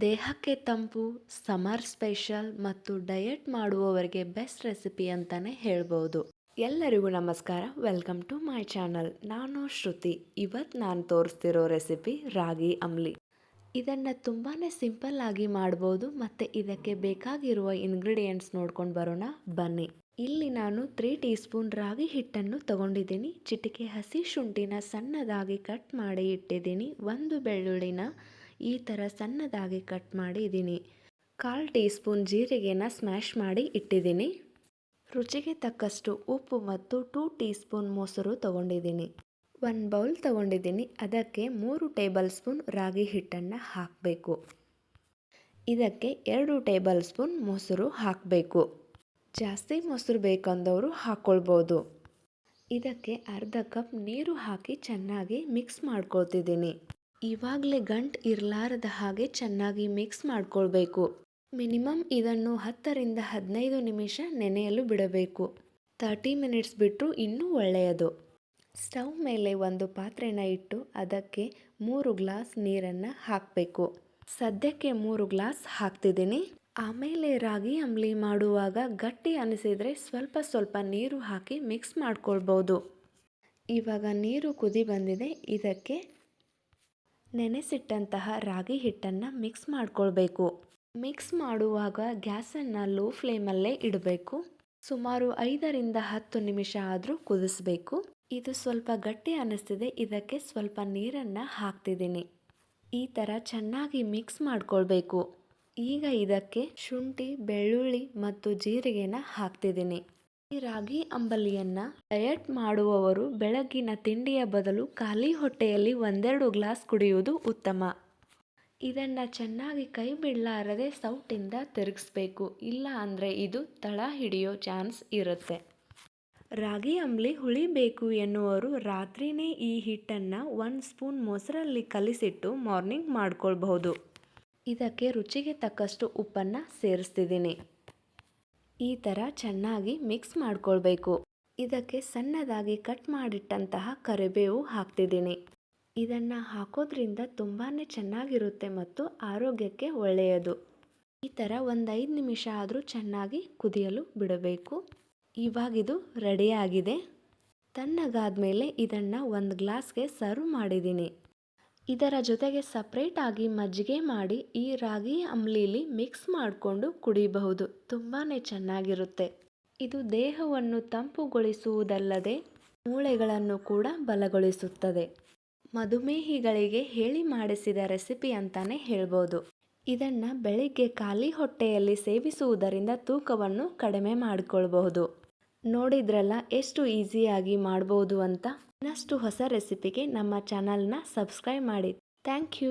ದೇಹಕ್ಕೆ ತಂಪು summer special ಮತ್ತು ಡಯಟ್ ಮಾಡುವವರಿಗೆ ಬೆಸ್ಟ್ ರೆಸಿಪಿ ಅಂತಲೇ ಹೇಳ್ಬೋದು. ಎಲ್ಲರಿಗೂ ನಮಸ್ಕಾರ. Welcome to my channel. ನಾನು ಶ್ರುತಿ. ಇವತ್ತು ನಾನು ತೋರಿಸ್ತಿರೋ ರೆಸಿಪಿ ರಾಗಿ ಅಂಬ್ಲಿ. ಇದನ್ನು ತುಂಬಾ ಸಿಂಪಲ್ ಆಗಿ ಮಾಡ್ಬೋದು ಮತ್ತು ಇದಕ್ಕೆ ಬೇಕಾಗಿರುವ ಇಂಗ್ರೀಡಿಯೆಂಟ್ಸ್ ನೋಡ್ಕೊಂಡು ಬರೋಣ. ಬನ್ನಿ. ಇಲ್ಲಿ ನಾನು ತ್ರೀ ಟೀ ಸ್ಪೂನ್ ರಾಗಿ ಹಿಟ್ಟನ್ನು ತಗೊಂಡಿದ್ದೀನಿ. ಚಿಟಿಕೆ ಹಸಿ ಶುಂಠಿನ ಸಣ್ಣದಾಗಿ ಕಟ್ ಮಾಡಿ ಇಟ್ಟಿದ್ದೀನಿ. ಒಂದು ಬೆಳ್ಳುಳ್ಳಿನ ಈ ಥರ ಸಣ್ಣದಾಗಿ ಕಟ್ ಮಾಡಿದ್ದೀನಿ ಕಾಲು ಟೀ ಸ್ಪೂನ್ ಜೀರಿಗೆನ ಸ್ಮ್ಯಾಶ್ ಮಾಡಿ ಇಟ್ಟಿದ್ದೀನಿ. ರುಚಿಗೆ ತಕ್ಕಷ್ಟು ಉಪ್ಪು ಮತ್ತು ಟೂ ಟೀ ಸ್ಪೂನ್ ಮೊಸರು ತಗೊಂಡಿದ್ದೀನಿ. ಒನ್ ಬೌಲ್ ತಗೊಂಡಿದ್ದೀನಿ. ಅದಕ್ಕೆ ಮೂರು ಟೇಬಲ್ ಸ್ಪೂನ್ ರಾಗಿ ಹಿಟ್ಟನ್ನು ಹಾಕಬೇಕು. ಇದಕ್ಕೆ ಎರಡು ಟೇಬಲ್ ಸ್ಪೂನ್ ಮೊಸರು ಹಾಕಬೇಕು. ಜಾಸ್ತಿ ಮೊಸರು ಬೇಕಂದವರು ಹಾಕ್ಕೊಳ್ಬೋದು ಇದಕ್ಕೆ ಅರ್ಧ ಕಪ್ ನೀರು ಹಾಕಿ ಚೆನ್ನಾಗಿ ಮಿಕ್ಸ್ ಮಾಡ್ಕೊಳ್ತಿದ್ದೀನಿ. ಇವಾಗಲೇ ಗಂಟು ಇರಲಾರದ ಹಾಗೆ ಚೆನ್ನಾಗಿ ಮಿಕ್ಸ್ ಮಾಡ್ಕೊಳ್ಬೇಕು. ಮಿನಿಮಮ್ ಇದನ್ನು ಹತ್ತರಿಂದ ಹದಿನೈದು ನಿಮಿಷ ನೆನೆಯಲು ಬಿಡಬೇಕು. ತರ್ಟಿ ಮಿನಿಟ್ಸ್ ಬಿಟ್ಟರು ಇನ್ನೂ ಒಳ್ಳೆಯದು. ಸ್ಟವ್ ಮೇಲೆ ಒಂದು ಪಾತ್ರೆನ ಇಟ್ಟು ಅದಕ್ಕೆ ಮೂರು ಗ್ಲಾಸ್ ನೀರನ್ನು ಹಾಕಬೇಕು. ಸದ್ಯಕ್ಕೆ ಮೂರು ಗ್ಲಾಸ್ ಹಾಕ್ತಿದ್ದೀನಿ. ಆಮೇಲೆ ರಾಗಿ ಅಂಬ್ಲಿ ಮಾಡುವಾಗ ಗಟ್ಟಿ ಅನಿಸಿದರೆ ಸ್ವಲ್ಪ ಸ್ವಲ್ಪ ನೀರು ಹಾಕಿ ಮಿಕ್ಸ್ ಮಾಡ್ಕೊಳ್ಬೋದು. ಇವಾಗ ನೀರು ಕುದಿ ಬಂದಿದೆ. ಇದಕ್ಕೆ ನೆನೆಸಿಟ್ಟಂತಹ ರಾಗಿ ಹಿಟ್ಟನ್ನು ಮಿಕ್ಸ್ ಮಾಡಿಕೊಳ್ಬೇಕು. ಮಿಕ್ಸ್ ಮಾಡುವಾಗ ಗ್ಯಾಸನ್ನು ಲೋ ಫ್ಲೇಮಲ್ಲೇ ಇಡಬೇಕು. ಸುಮಾರು ಐದರಿಂದ ಹತ್ತು ನಿಮಿಷ ಆದರೂ ಕುದಿಸ್ಬೇಕು. ಇದು ಸ್ವಲ್ಪ ಗಟ್ಟಿ ಅನ್ನಿಸ್ತಿದೆ ಇದಕ್ಕೆ ಸ್ವಲ್ಪ ನೀರನ್ನು ಹಾಕ್ತಿದ್ದೀನಿ. ಈ ಥರ ಚೆನ್ನಾಗಿ ಮಿಕ್ಸ್ ಮಾಡಿಕೊಳ್ಬೇಕು. ಈಗ ಇದಕ್ಕೆ ಶುಂಠಿ, ಬೆಳ್ಳುಳ್ಳಿ ಮತ್ತು ಜೀರಿಗೆನ ಹಾಕ್ತಿದ್ದೀನಿ. ಈ ರಾಗಿ ಅಂಬಲಿಯನ್ನ ಡಯಟ್ ಮಾಡುವವರು ಬೆಳಗ್ಗಿನ ತಿಂಡಿಯ ಬದಲು ಖಾಲಿ ಹೊಟ್ಟೆಯಲ್ಲಿ ಒಂದೆರಡು ಗ್ಲಾಸ್ ಕುಡಿಯುವುದು ಉತ್ತಮ. ಇದನ್ನು ಚೆನ್ನಾಗಿ ಕೈ ಬಿಡಲಾರದೆ ಸೌಟಿಂದ ತಿರುಗಿಸ್ಬೇಕು. ಇಲ್ಲ ಅಂದರೆ ಇದು ತಳ ಹಿಡಿಯೋ ಚಾನ್ಸ್ ಇರುತ್ತೆ. ರಾಗಿ ಅಂಬಲಿ ಹುಳಿಬೇಕು ಎನ್ನುವರು ರಾತ್ರಿನೇ ಈ ಹಿಟ್ಟನ್ನು ಒಂದು ಸ್ಪೂನ್ ಮೊಸರಲ್ಲಿ ಕಲಿಸಿಟ್ಟು ಮಾರ್ನಿಂಗ್ ಮಾಡ್ಕೊಳ್ಬಹುದು. ಇದಕ್ಕೆ ರುಚಿಗೆ ತಕ್ಕಷ್ಟು ಉಪ್ಪನ್ನು ಸೇರಿಸ್ತಿದ್ದೀನಿ. ಈ ಥರ ಚೆನ್ನಾಗಿ ಮಿಕ್ಸ್ ಮಾಡ್ಕೊಳ್ಬೇಕು. ಇದಕ್ಕೆ ಸಣ್ಣದಾಗಿ ಕಟ್ ಮಾಡಿಟ್ಟಂತಹ ಕರಿಬೇವು ಹಾಕ್ತಿದ್ದೀನಿ. ಇದನ್ನು ಹಾಕೋದ್ರಿಂದ ತುಂಬಾ ಚೆನ್ನಾಗಿರುತ್ತೆ ಮತ್ತು ಆರೋಗ್ಯಕ್ಕೆ ಒಳ್ಳೆಯದು. ಈ ಥರ ಒಂದು ಐದು ನಿಮಿಷ ಆದರೂ ಚೆನ್ನಾಗಿ ಕುದಿಯಲು ಬಿಡಬೇಕು. ಇವಾಗಿದು ರೆಡಿಯಾಗಿದೆ ತಣ್ಣಗಾದ ಮೇಲೆ ಇದನ್ನು ಒಂದು ಗ್ಲಾಸ್ಗೆ ಸರ್ವ್ ಮಾಡಿದ್ದೀನಿ. ಇದರ ಜೊತೆಗೆ ಸಪ್ರೇಟಾಗಿ ಮಜ್ಜಿಗೆ ಮಾಡಿ ಈ ರಾಗಿ ಅಂಬ್ಲಿಲಿ ಮಿಕ್ಸ್ ಮಾಡಿಕೊಂಡು ಕುಡಿಯಬಹುದು ತುಂಬಾ ಚೆನ್ನಾಗಿರುತ್ತೆ. ಇದು ದೇಹವನ್ನು ತಂಪುಗೊಳಿಸುವುದಲ್ಲದೆ ಮೂಳೆಗಳನ್ನು ಕೂಡ ಬಲಗೊಳಿಸುತ್ತದೆ. ಮಧುಮೇಹಿಗಳಿಗೆ ಹೇಳಿ ಮಾಡಿಸಿದ ರೆಸಿಪಿ ಅಂತಾನೆ ಹೇಳ್ಬೋದು. ಇದನ್ನು ಬೆಳಿಗ್ಗೆ ಖಾಲಿ ಹೊಟ್ಟೆಯಲ್ಲಿ ಸೇವಿಸುವುದರಿಂದ ತೂಕವನ್ನು ಕಡಿಮೆ ಮಾಡಿಕೊಳ್ಬಹುದು. ನೋಡಿದ್ರಲ್ಲ, ಎಷ್ಟು ಈಸಿಯಾಗಿ ಮಾಡ್ಬೋದು ಅಂತ? ಇನ್ನಷ್ಟು ಹೊಸ ರೆಸಿಪಿಗೆ ನಮ್ಮ ಚಾನಲ್ನ ಸಬ್ಸ್ಕ್ರೈಬ್ ಮಾಡಿ. Thank you.